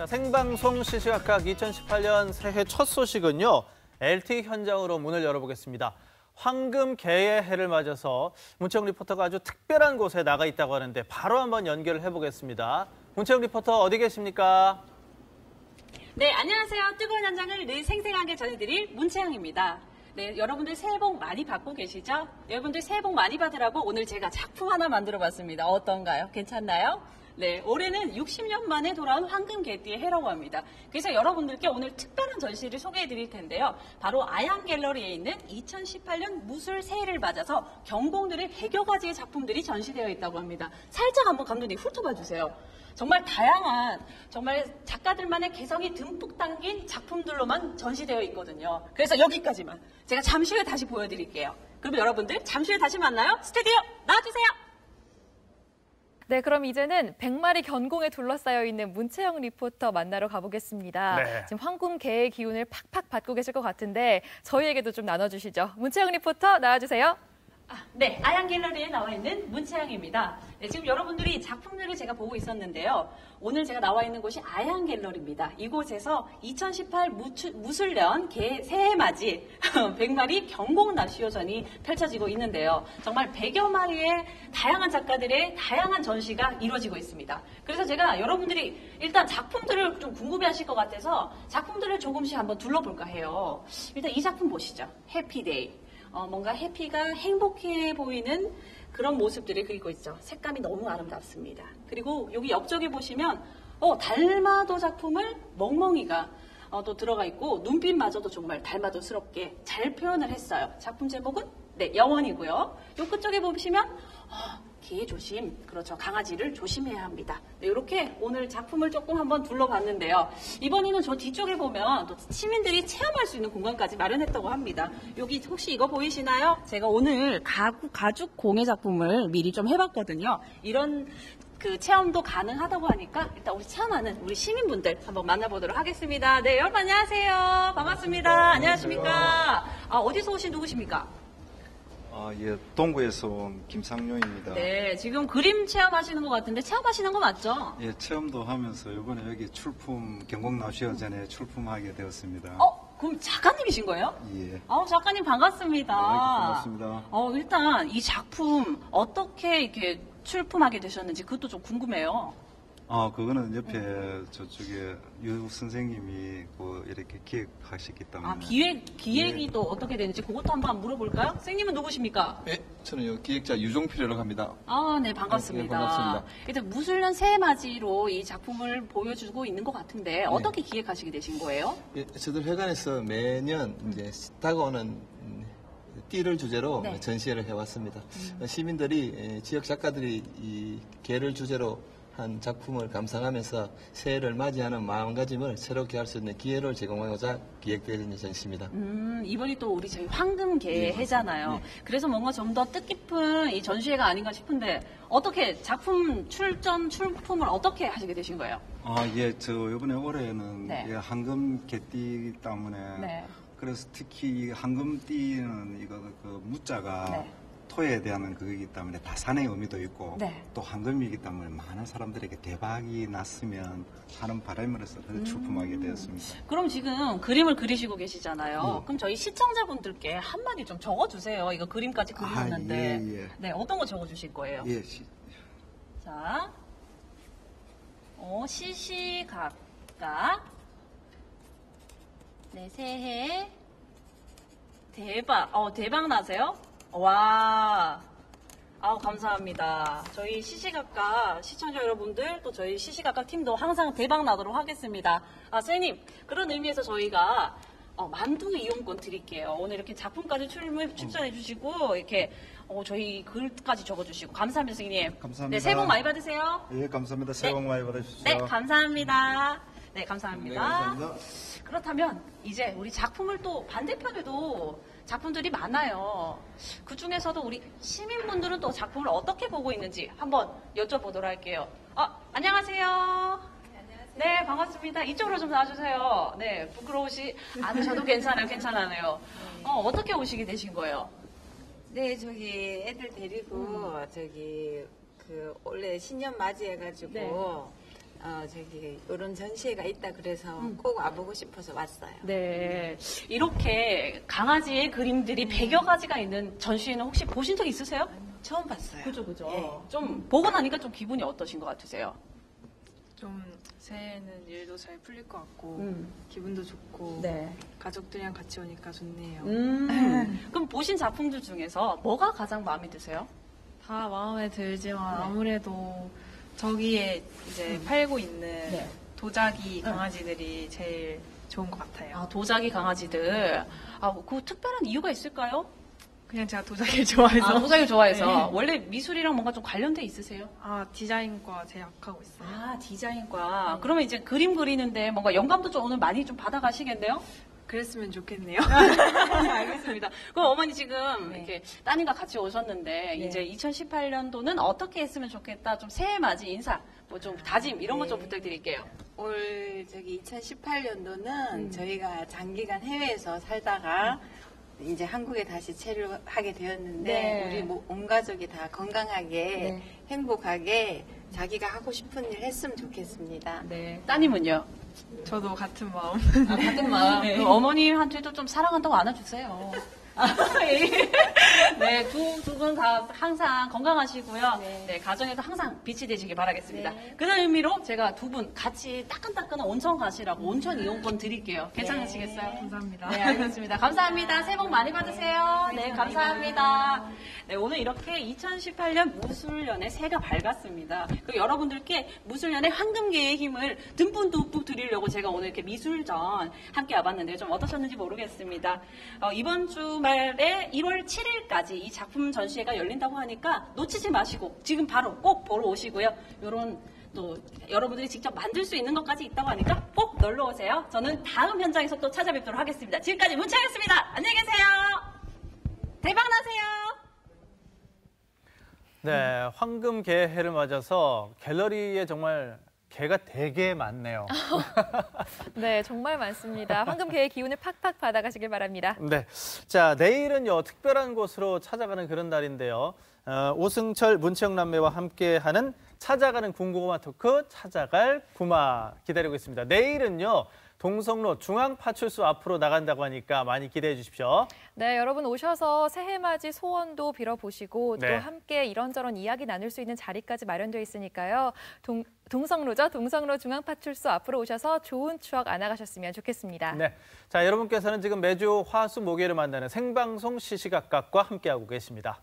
자, 생방송 시시각각 2018년 새해 첫 소식은요. LTE 현장으로 문을 열어보겠습니다. 황금 개의 해를 맞아서 문채영 리포터가 아주 특별한 곳에 나가 있다고 하는데 바로 한번 연결을 해보겠습니다. 문채영 리포터 어디 계십니까? 네, 안녕하세요. 뜨거운 현장을 늘 생생하게 전해드릴 문채영입니다. 네, 여러분들 새해 복 많이 받고 계시죠? 여러분들 새해 복 많이 받으라고 오늘 제가 작품 하나 만들어 봤습니다. 어떤가요? 괜찮나요? 네, 올해는 60년 만에 돌아온 황금 개띠의 해라고 합니다. 그래서 여러분들께 오늘 특별한 전시를 소개해 드릴 텐데요. 바로 아양 갤러리에 있는 2018년 무술 새해를 맞아서 경공들의 100여 가지의 작품들이 전시되어 있다고 합니다. 살짝 한번 감독님 훑어봐 주세요. 정말 다양한 정말 작가들만의 개성이 듬뿍 담긴 작품들로만 전시되어 있거든요. 그래서 여기까지만 제가 잠시 후에 다시 보여드릴게요. 그럼 여러분들 잠시 후에 다시 만나요. 스튜디오 나와주세요. 네, 그럼 이제는 백마리 견공에 둘러싸여 있는 문채영 리포터 만나러 가보겠습니다. 네. 지금 황금 개의 기운을 팍팍 받고 계실 것 같은데 저희에게도 좀 나눠주시죠. 문채영 리포터 나와주세요. 아, 네, 아양 갤러리에 나와 있는 문채양입니다. 네, 지금 여러분들이 작품들을 제가 보고 있었는데요. 오늘 제가 나와 있는 곳이 아양 갤러리입니다. 이곳에서 2018 무추, 무술년 개 새해 맞이 100마리 경공 납시오전이 펼쳐지고 있는데요. 정말 100여 마리의 다양한 작가들의 다양한 전시가 이루어지고 있습니다. 그래서 제가 여러분들이 일단 작품들을 좀 궁금해 하실 것 같아서 작품들을 조금씩 한번 둘러볼까 해요. 일단 이 작품 보시죠. 해피데이. 어, 뭔가 해피가 행복해 보이는 그런 모습들을 그리고 있죠. 색감이 너무 아름답습니다. 그리고 여기 옆쪽에 보시면 어, 달마도 작품을 멍멍이가 어, 또 들어가 있고 눈빛마저도 정말 달마도스럽게 잘 표현을 했어요. 작품 제목은 네 영원이고요. 요 끝쪽에 보시면 어, 개 조심 그렇죠 강아지를 조심해야 합니다. 네, 이렇게 오늘 작품을 조금 한번 둘러봤는데요. 이번에는 저 뒤쪽에 보면 또 시민들이 체험할 수 있는 공간까지 마련했다고 합니다. 여기 혹시 이거 보이시나요? 제가 오늘 가구 가죽 공예 작품을 미리 좀 해봤거든요. 이런 그 체험도 가능하다고 하니까 일단 우리 체험하는 우리 시민분들 한번 만나보도록 하겠습니다. 네, 여러분 안녕하세요. 반갑습니다. 안녕하십니까? 아, 어디서 오신 누구십니까? 아, 예, 동구에서 온 김상용입니다. 네, 지금 그림 체험하시는 것 같은데 체험하시는 거 맞죠? 예, 체험도 하면서 이번에 여기 출품, 경공나시어전에 출품하게 되었습니다. 어, 그럼 작가님이신 거예요? 예. 어, 작가님 반갑습니다. 네, 반갑습니다. 어, 일단 이 작품 어떻게 이렇게 출품하게 되셨는지 그것도 좀 궁금해요. 아, 그거는 옆에 저쪽에 유 선생님이 그 이렇게 기획하셨기 때문에. 아, 기획, 기획이 또 어떻게 되는지 그것도 한번 물어볼까요? 선생님은 누구십니까? 네, 저는 요 기획자 유종필이라고 합니다. 아, 네, 반갑습니다. 네, 반갑습니다. 일단 무술년 새해맞이로 이 작품을 보여주고 있는 것 네. 같은데 어떻게 기획하시게 되신 거예요? 예, 저들 회관에서 매년 이제 다가오는 음, 띠를 주제로 네. 전시회를 해왔습니다. 시민들이 예, 지역 작가들이 이 개를 주제로 한 작품을 감상하면서 새해를 맞이하는 마음가짐을 새롭게 할 수 있는 기회를 제공하고자 기획되는 전시입니다. 음, 이번이 또 우리 저희 황금개 해잖아요. 네. 그래서 뭔가 좀 더 뜻깊은 이 전시회가 아닌가 싶은데 어떻게 작품 출전 출품을 어떻게 하시게 되신 거예요? 아, 예, 저 이번에 올해는 네. 예, 황금 개띠 때문에. 네. 그래서 특히 이 황금띠는 이거 그 무자가 네. 토에 대한 그거기 때문에 다산의 의미도 있고 네. 또 황금이기 때문에 많은 사람들에게 대박이 났으면 하는 바람으로서 음. 출품하게 되었습니다. 그럼 지금 그림을 그리시고 계시잖아요. 예. 그럼 저희 시청자분들께 한마디 좀 적어주세요. 이거 그림까지 그리셨는데. 아, 예, 예. 네, 어떤 거 적어주실 거예요? 예, 시- 자, 어, 시시각각. 네, 새해 대박. 어, 대박 나세요? 와. 아우, 감사합니다. 저희 시시각각 시청자 여러분들 또 저희 시시각각 팀도 항상 대박 나도록 하겠습니다. 아, 선생님, 그런 의미에서 저희가 어, 만두 이용권 드릴게요. 오늘 이렇게 작품까지 출입, 출전해 주시고, 이렇게, 어, 저희 글까지 적어 주시고. 감사합니다, 선생님. 감사합니다. 네, 새해 복 많이 받으세요. 예, 감사합니다. 새해 복 많이 받으십시오. 네, 감사합니다. 네, 감사합니다. 네, 감사합니다. 그렇다면 이제 우리 작품을 또 반대편에도 작품들이 많아요. 그 중에서도 우리 시민분들은 또 작품을 어떻게 보고 있는지 한번 여쭤보도록 할게요. 아, 안녕하세요. 네, 반갑습니다. 이쪽으로 좀 나와주세요. 네, 부끄러우시 않으셔도 괜찮아요, 괜찮아요. 어, 어떻게 오시게 되신 거예요? 네, 저기 애들 데리고 저기 그 올해 신년 맞이해가지고 네. 어, 저기 이런 전시회가 있다 그래서 음. 꼭 와보고 싶어서 왔어요. 네. 이렇게 강아지의 그림들이 100여 가지가 있는 전시회는 혹시 보신 적 있으세요? 처음 봤어요. 그죠, 그죠. 예. 좀 보고 나니까 좀 기분이 어떠신 것 같으세요? 좀 새해는 일도 잘 풀릴 것 같고 음. 기분도 좋고 네. 가족들이랑 같이 오니까 좋네요. 음. 그럼 보신 작품들 중에서 뭐가 가장 마음에 드세요? 다 마음에 들지만 아무래도 저기에 이제 팔고 있는 네. 도자기 강아지들이 제일 좋은 것 같아요. 아, 도자기 강아지들. 아, 그 특별한 이유가 있을까요? 그냥 제가 도자기를 좋아해서 아, 도자기를 좋아해서. 네. 원래 미술이랑 뭔가 좀 관련돼 있으세요? 아, 디자인과 제약하고 있어요. 아, 디자인과. 그러면 이제 그림 그리는데 뭔가 영감도 좀 오늘 많이 좀 받아가시겠네요? 그랬으면 좋겠네요. 알겠습니다. 그럼 어머니 지금 네. 이렇게 따님과 같이 오셨는데 이제 2018년도는 어떻게 했으면 좋겠다. 좀 새해 맞이 인사, 뭐 좀 다짐 이런 거좀 네. 부탁드릴게요. 올 저기 2018년도는 음. 저희가 장기간 해외에서 살다가 이제 한국에 다시 체류하게 되었는데 네. 우리 모- 온 가족이 다 건강하게 네. 행복하게 자기가 하고 싶은 일 했으면 좋겠습니다. 네. 따님은요? 저도 같은 마음. 아, 같은 마음. 그 어머님한테도 좀 사랑한다고 안아주세요. 네, 두, 두 분 다 항상 건강하시고요. 네. 가정에도 항상 빛이 되시길 바라겠습니다. 그런 의미로 제가 두 분 같이 따끈따끈한 온천 가시라고 온천 이용권 드릴게요. 괜찮으시겠어요? 감사합니다. 네, 알겠습니다. 감사합니다. 새해 복 많이 받으세요. 네, 감사합니다. 네, 오늘 이렇게 2018년 무술년의 새가 밝았습니다. 그리고 여러분들께 무술년의 황금계의 힘을 듬뿍 듬뿍 드리려고 제가 오늘 이렇게 미술전 함께 와봤는데요. 좀 어떠셨는지 모르겠습니다. 어, 이번 주 말에 1월 7일까지 이 작품 전시회가 열린다고 하니까 놓치지 마시고 지금 바로 꼭 보러 오시고요. 요런 또 여러분들이 직접 만들 수 있는 것까지 있다고 하니까 꼭 놀러 오세요. 저는 다음 현장에서 또 찾아뵙도록 하겠습니다. 지금까지 문채였습니다. 안녕히 계세요. 대박 나세요. 네, 황금 개해를 맞아서 갤러리에 정말 개가 되게 많네요. 네, 정말 많습니다. 황금 개의 기운을 팍팍 받아가시길 바랍니다. 네. 자, 내일은요, 특별한 곳으로 찾아가는 그런 날인데요. 어, 오승철 문채영 남매와 함께하는 찾아가는 군고구마 토크, 찾아갈 구마 기다리고 있습니다. 내일은요, 동성로 중앙파출소 앞으로 나간다고 하니까 많이 기대해 주십시오. 네, 여러분 오셔서 새해맞이 소원도 빌어보시고 네. 또 함께 이런저런 이야기 나눌 수 있는 자리까지 마련되어 있으니까요. 동, 동성로죠? 동성로 중앙파출소 앞으로 오셔서 좋은 추억 안아가셨으면 좋겠습니다. 네. 자, 여러분께서는 지금 매주 화수 목요일을 만나는 생방송 시시각각과 함께하고 계십니다.